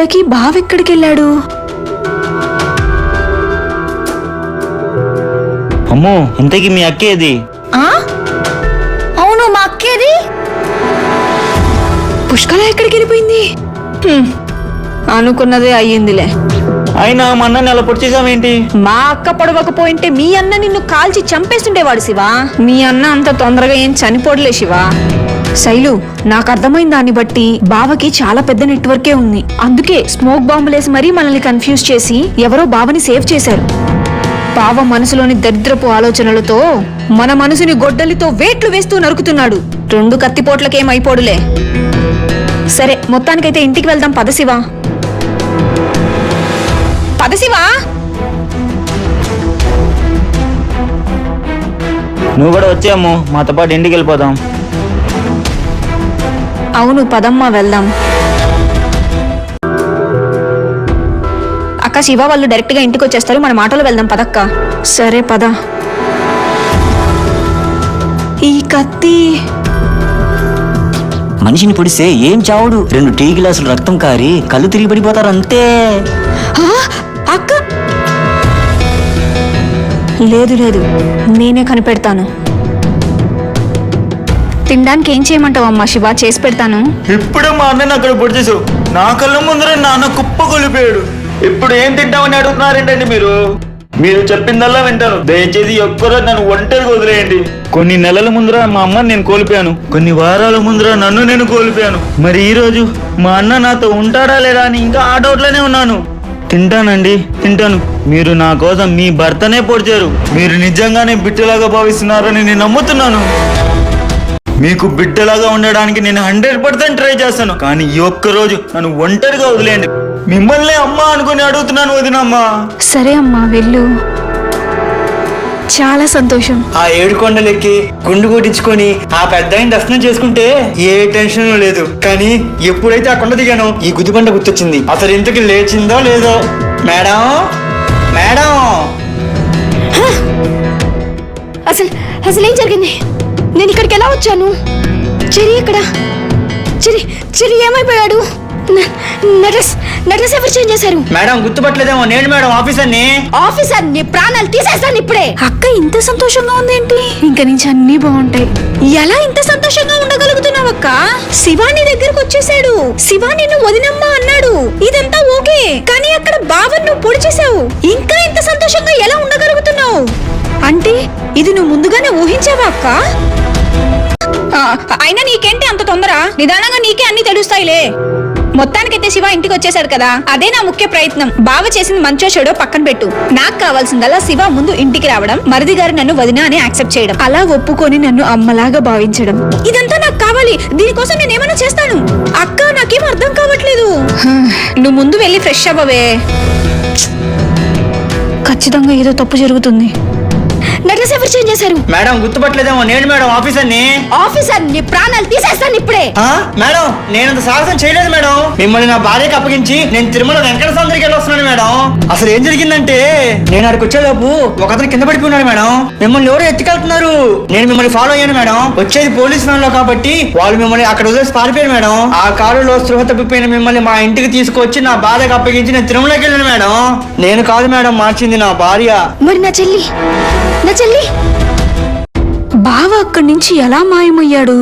ఇంతకీ బావెక్కడికి వెళ్ళాడు అమ్మో ఇంతకీ మీ అక్కేది ఆ? అవును మా అక్కేది పుష్కల ఎక్కడికి వెళ్ళిపోయింది హ్మ్, అనుకున్నదే అయ్యిందిలే. అయినా మా అన్నని అలా పొడిచేసామేంటి మా అక్క పొడవకపోయింటే మీ అన్న నిన్ను కాల్చి చంపేస్తుండేవాడు శివా. మీ అన్న అంత తొందరగా ఏం చనిపోడలే శివా. శైలు నాకు అర్థమైన దాన్ని బట్టి బావకి చాలా పెద్ద నెట్వర్కే ఉంది. అందుకే స్మోక్ బాంబులేసి మరీ మనల్ని కన్ఫ్యూజ్ చేసి ఎవరో బావని సేవ్ చేశారు. బావ మనసులోని దరిద్రపు ఆలోచనలతో మన మనసుని గొడ్డలితో వేట్లు వేస్తూ నరుకుతున్నాడు. రెండు కత్తిపోట్లకేమైపోడులే. సరే మొత్తానికైతే ఇంటికి వెళ్దాం పదశివా పదశివా నువ్వు కూడా వచ్చాము మాతో పాటు ఇంటికి వెళ్ళిపోదాం. అవును పదమ్మా వెళ్దాం. అక్క శివ వాళ్ళు డైరెక్ట్గా ఇంటికి వచ్చేస్తారు. మన మాటలు వెళ్దాం పదక్క. సరే పద. ఈ కత్తి. మనిషిని పొడిస్తే ఏం చావుడు? రెండు టీ గ్లాసులు రక్తం కారి కళ్ళు తిరిగి పడిపోతారు అంతే ఆ, అక్క. లేదు లేదు. నేనే కనిపెడతాను. తినడానికి ఏం చేయమంటావు అమ్మా శివ? చేసి పెడతాను. ఇప్పుడే మా అన్నని అక్కడ పొడిచేసావు నా కళ్ళ ముందరే నాన్న కుప్ప కొలిపోయాడు ఇప్పుడు ఏం తింటామని అడుగుతున్నారేంటండి మీరు? మీరు చెప్పిందల్లా వింటాను. దయచేసి ఒక్కరోజు నన్ను ఒంటరి వదిలేయండి. కొన్ని నెలల ముందర మా అమ్మని నేను కోల్పోయాను. కొన్ని వారాల ముందర నన్ను నేను కోల్పోయాను. మరి ఈ రోజు మా అన్న నాతో ఉంటాడా లేదా అని ఇంకా ఆ డౌట్లోనే ఉన్నాను. తింటానండి తింటాను. మీరు నా కోసం మీ భర్తనే పొడిచారు. మీరు నిజంగానే బిడ్డలాగా భావిస్తున్నారని నేను నమ్ముతున్నాను. మీకు బిడ్డలాగా ఉండడానికి నేను హండ్రెడ్ పర్సెంట్ ట్రై చేస్తాను. కానీ ఈ ఒక్క రోజు నన్ను ఒంటరిగా వదిలేయండి. మిమ్మల్ని అమ్మ అనుకుని అడుగుతున్నాను వదినమ్మా. సరే అమ్మా వెళ్ళు. చాలా సంతోషం. ఆ ఏడు కొండలెక్కి గుండు కొట్టించుకొని ఆ పెద్ద ఆయన దర్శనం చేసుకుంటే ఏ టెన్షన్ లేదు. కానీ ఎప్పుడైతే ఆ కొండ దిగానో ఈ గుదిబండ గుర్తొచ్చింది. అసలు ఇంతకి లేచిందో లేదో? మేడం? మేడం? అసలు అసలు ఏం జరిగింది? నేను ఇక్కడికి ఎలా వచ్చాను? చిరి ఇక్కడ. చిరి చిరి ఏమైపోయాడు? న- నటస్ నటస్ ఎవరు చేంజ్ చేశారు? మేడం గుర్తుపట్టలేదేమో. నేను మేడం ఆఫీసర్ని. ఆఫీసర్ నీ ప్రాణాలు తీసేస్తాను ఇప్పుడే. అక్క ఇంత సంతోషంగా ఉందేంటి? ఇంక నుంచి అన్ని బాగుంటాయి. ఎలా ఇంత సంతోషంగా ఉండగలుగుతున్నావు అక్క? శివ నీ దగ్గరకు వచ్చేసాడు. శివ నిన్ను వదినమ్మా అన్నాడు. ఇదంతా ఓకే కానీ అక్కడ బావన్ నువ్వు పొడి చేసావు ఇంకా ఇంత సంతోషంగా ఎలా ఉండగలుగుతున్నావు? అంటే ఇది నువ్వు ముందుగానే ఊహించావా అక్క? అయినా నీకేంటి అంత తొందర? నిదానంగా నీకే అన్ని తెలుస్తాయిలే. మొత్తానికైతే శివ ఇంటికి వచ్చేసాడు కదా. అదే నా ముఖ్య ప్రయత్నం. బావ చేసింది మంచో చెడో పక్కన పెట్టు. నాకు కావాల్సిందల్లా శివ ముందు ఇంటికి రావడం మరిది గారు నన్ను వదినా అని యాక్సెప్ట్ చేయడం అలా ఒప్పుకొని నన్ను అమ్మలాగా భావించడం. ఇదంతా నాకు కావాలి. దీనికోసం నేను ఏమైనా చేస్తాను? అక్క నాకేం అర్థం కావట్లేదు. నువ్వు ముందు వెళ్ళి ఫ్రెష్ అవ్వవే. ఖచ్చితంగా ఏదో తప్పు జరుగుతుంది. నటస్ ఎవరు చేంజ్ చేశారు. మేడం గుర్తుపట్టలేదేమో. నేను మేడం ఆఫీసర్ని. ఆఫీసర్ నీ ప్రాణాలు తీసేస్తాను ఇప్పుడే. ఆ, మేడం నేనంత సాహసం చేయలేదు మేడం. మిమ్మల్ని నా భార్యకి అప్పగించి నేను తిరుమల వెంకట స్వామి దగ్గరికి వెళ్ళొస్తున్నాను మేడం. అసలు ఏం జరిగిందంటే నేను అక్కడికి వచ్చేలోపు ఒక అతను కింద పడిపోయినాడు మేడం. మిమ్మల్ని ఎవరు ఎత్తుకెళ్తున్నారు. నేను మిమ్మల్ని ఫాలో అయ్యాను మేడం. వచ్చేది పోలీస్ వ్యాన్లో కాబట్టి వాళ్ళు మిమ్మల్ని అక్కడ వదిలేసి పారిపోయారు మేడం. ఆ కారులో స్పృహ తప్పిపోయిన మిమ్మల్ని మా ఇంటికి తీసుకొచ్చి నా బాధకు అప్పగించి నేను తిరుమలకి వెళ్ళాను మేడం. నేను కాదు మేడం మార్చింది నా భార్య. మరి నా చెల్లి? నా చెల్లి. బావ అక్కడి నుంచి ఎలా మాయమయ్యాడు?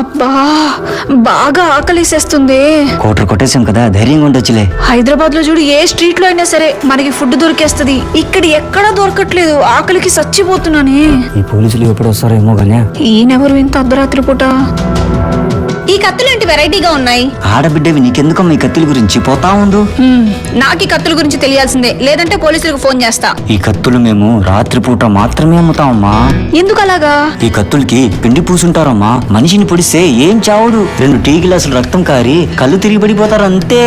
అబ్బా బాగా ఆకలిసేస్తుంది. కోటర్ కొట్టేసాం కదా ధైర్యంగా ఉండొచ్చులే. హైదరాబాద్లో చూడు ఏ స్ట్రీట్లో అయినా సరే మనకి ఫుడ్ దొరికేస్తది. ఇక్కడ ఎక్కడా దొరకట్లేదు ఆకలికి చచ్చిపోతున్నానే. ఈ పోలీసులు ఎప్పుడు వస్తారో ఏమో ఈయనెవరు ఇంత అర్ధరాత్రి పూట ఈ కత్తులు ఏంటి వెరైటీగా ఉన్నాయి? ఆడబిడ్డవి నీకెందుకమ్మా ఈ కత్తుల గురించి? పోతా ఉండు. నాకు ఈ కత్తుల గురించి తెలియాల్సిందే. లేదంటే పోలీసులకు ఫోన్ చేస్తా. ఈ కత్తులు మేము రాత్రిపూట మాత్రమే అమ్ముతామమ్మా. ఎందుకు అలాగా? ఈ కత్తులకి పిండి పూసుంటారమ్మా. మనిషిని పొడిస్తే ఏం చావుడు రెండు టీ గ్లాసులు రక్తం కారి కళ్ళు తిరిగి పడిపోతారు అంతే.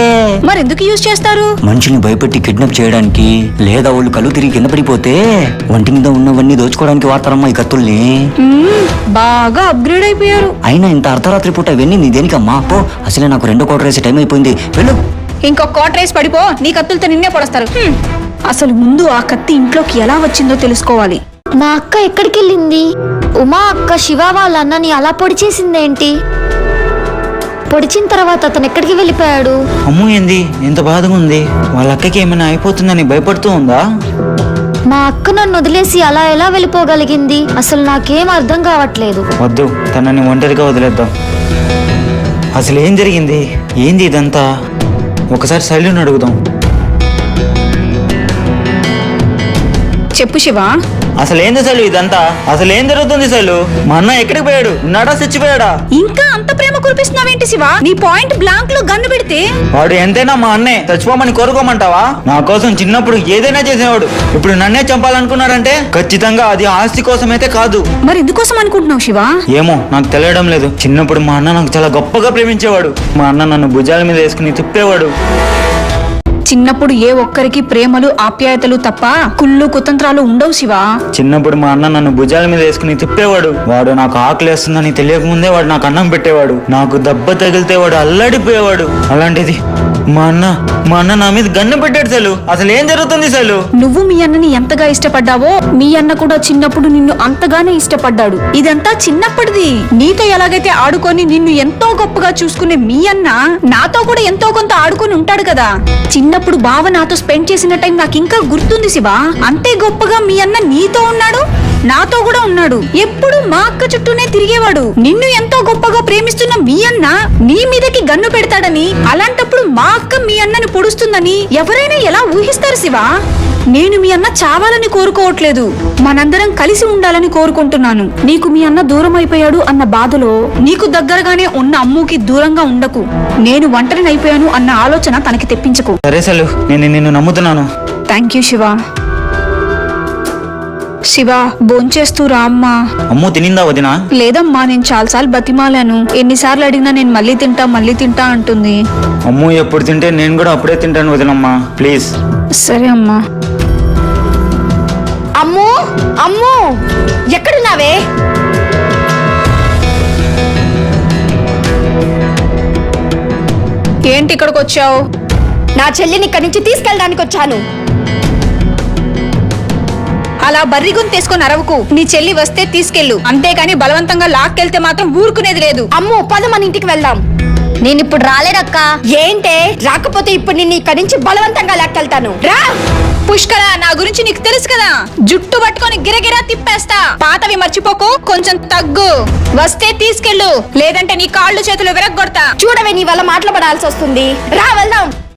మరి ఎందుకు యూజ్ చేస్తారు? మనుషుల్ని భయపెట్టి కిడ్నాప్ చేయడానికి లేదా వాళ్ళు కళ్ళు తిరిగి కింద పడిపోతే ఒంటి మీద ఉన్నవన్నీ దోచుకోవడానికి వాడతారమ్మా ఈ కత్తుల్ని. బాగా అప్గ్రేడ్ అయిపోయారు. అయినా ఇంత అర్ధరాత్రి పూట ఇవన్నీ నీ దేనికమ్మా? పో అసలే నాకు రెండో కోట వేసే టైం అయిపోయింది. వెళ్ళు. ఇంకొక కోట రేసి పడిపో నీ కత్తులతో నిన్నే పొడస్తారు. అసలు ముందు ఆ కత్తి ఇంట్లోకి ఎలా వచ్చిందో తెలుసుకోవాలి. మా అక్క ఎక్కడికి వెళ్ళింది ఉమా అక్క శివ వాళ్ళ అన్నని అలా పొడి చేసిందేంటి? పొడిచిన తర్వాత అతను ఎక్కడికి వెళ్ళిపోయాడు? అమ్ము ఏంది? ఎంత బాధగా ఉంది. వాళ్ళ అక్కకి ఏమైనా అయిపోతుందని భయపడుతూ ఉందా? మా అక్క నన్ను వదిలేసి అలా ఎలా వెళ్ళిపోగలిగింది? అసలు నాకేం అర్థం కావట్లేదు. వద్దు తనని ఒంటరిగా వదిలేద్దాం. అసలు ఏం జరిగింది? ఏంది ఇదంతా? ఒకసారి శైలిని అడుగుదాం. చెప్పు శివా. అసలు ఏంది శైలు ఇదంతా? అసలు ఏం జరుగుతుంది శైలు? మా అన్న ఎక్కడికి పోయాడు? ఉన్నాడా? చచ్చిపోయాడా? ఇంకా అంత ప్రేమ కురిపిస్తున్నావేంటి శివ? నీ పాయింట్ బ్లాంక్లో గన్ను పెడితే? వాడు ఎంతైనా మా అన్నే. చచ్చిపోమని కోరుకోమంటావా? నా కోసం చిన్నప్పుడు ఏదైనా చేసేవాడు. ఇప్పుడు నన్నే చంపాలనుకున్నాడంటే ఖచ్చితంగా అది ఆస్తి కోసమైతే కాదు. మరి ఎందుకోసం అనుకుంటున్నావు శివ? ఏమో నాకు తెలియడం లేదు. చిన్నప్పుడు మా అన్న నాకు చాలా గొప్పగా ప్రేమించేవాడు. మా అన్న నన్ను భుజాల మీద వేసుకుని తిప్పేవాడు. చిన్నప్పుడు ఏ ఒక్కరికి ప్రేమలు ఆప్యాయతలు తప్ప కుళ్ళు కుతంత్రాలు ఉండవు శివ. చిన్నప్పుడు మా అన్న నన్ను భుజాల మీద వేసుకుని తిప్పేవాడు. వాడు నాకు ఆకలేస్తుందని తెలియకముందే వాడు నాకు అన్నం పెట్టేవాడు. నాకు దెబ్బ తగిలితే వాడు అల్లాడిపోయేవాడు. అలాంటిది మా అన్న మా అన్న నా మీద గన్ను పెట్టాడు సెలు. అసలు ఏం జరుగుతుంది సెలు? నువ్వు మీ అన్నని ఎంతగా ఇష్టపడ్డావో మీ అన్న కూడా చిన్నప్పుడు నిన్ను అంతగానే ఇష్టపడ్డాడు. ఇదంతా చిన్నప్పటిది. నీతో ఎలాగైతే ఆడుకొని నిన్ను ఎంతో గొప్పగా చూసుకునే మీ అన్న నాతో కూడా ఎంతో కొంత ఆడుకొని ఉంటాడు కదా. చిన్నప్పుడు బావ నాతో స్పెండ్ చేసిన టైం నాకు ఇంకా గుర్తుంది శివా. అంతే గొప్పగా మీ అన్న నీతో ఉన్నాడు నాతో కూడా ఉన్నాడు. ఎప్పుడు మా అక్క చుట్టూనే తిరిగేవాడు. నిన్ను ఎంతో గొప్పగా ప్రేమిస్తున్న మీ అన్న నీ మీదకి గన్ను పెడతాడని అలాంటప్పుడు మా అక్క మీ అన్నని పొడుస్తుందని ఎవరైనా ఎలా ఊహిస్తారు శివా? నేను మీ అన్న చావాలని కోరుకోవట్లేదు. మనందరం కలిసి ఉండాలని కోరుకుంటున్నాను. నీకు మీ అన్న దూరం అయిపోయాడు అన్న బాధలో నీకు దగ్గరగానే ఉన్న అమ్ముకి దూరంగా ఉండకు. నేను ఒంటరిని అయిపోయాను అన్న ఆలోచన తనకి తెప్పించకు. సరే సెలు నేను నిన్ను నమ్ముతున్నాను. Thank you Shiva. శివ భోంచేస్తూ రా అమ్మా. అమ్ము తినిందా వదినా? లేదమ్మా నేను చాలాసార్లు బతిమాలాను. ఎన్నిసార్లు అడిగినా నేను మళ్ళీ తింటా మళ్ళీ తింటా అంటుంది. అమ్ము ఎప్పుడు తింటే నేను కూడా అప్పుడే తింటాను వదినమ్మా. ప్లీజ్ సరే అమ్మా. అమ్ము అమ్ము ఎక్కడున్నావే? ఏంటి ఇక్కడికి వచ్చావు? నా చెల్లిని ఇక్కడి నుంచి తీసుకెళ్ళడానికి వచ్చాను. అలా బర్రి గొంతు తీసుకొని అరవకు. నీ చెల్లి వస్తే తీసుకెళ్ళు. అంతేగాని బలవంతంగా లాక్కెళ్తే మాత్రం ఊరుకునేది లేదు. అమ్ము పద మన ఇంటికి వెళ్దాం. నేను ఇప్పుడు రాలేదక్క. ఏంటే? రాకపోతే ఇప్పుడు నిన్ను ఇక్కడి నుంచి బలవంతంగా లాక్కెళ్తాను. రా! పుష్కర నా గురించి నీకు తెలుసు కదా? జుట్టు పట్టుకొని గిరగిరా తిప్పేస్తా. పాతవి మర్చిపోకు కొంచెం తగ్గు. వస్తే తీసుకెళ్ళు లేదంటే నీ కాళ్ళు చేతులు విరగ్గొడతా. చూడవే నీ వల్ల మాట్లాడాల్సి వస్తుంది రా వెళ్దాం.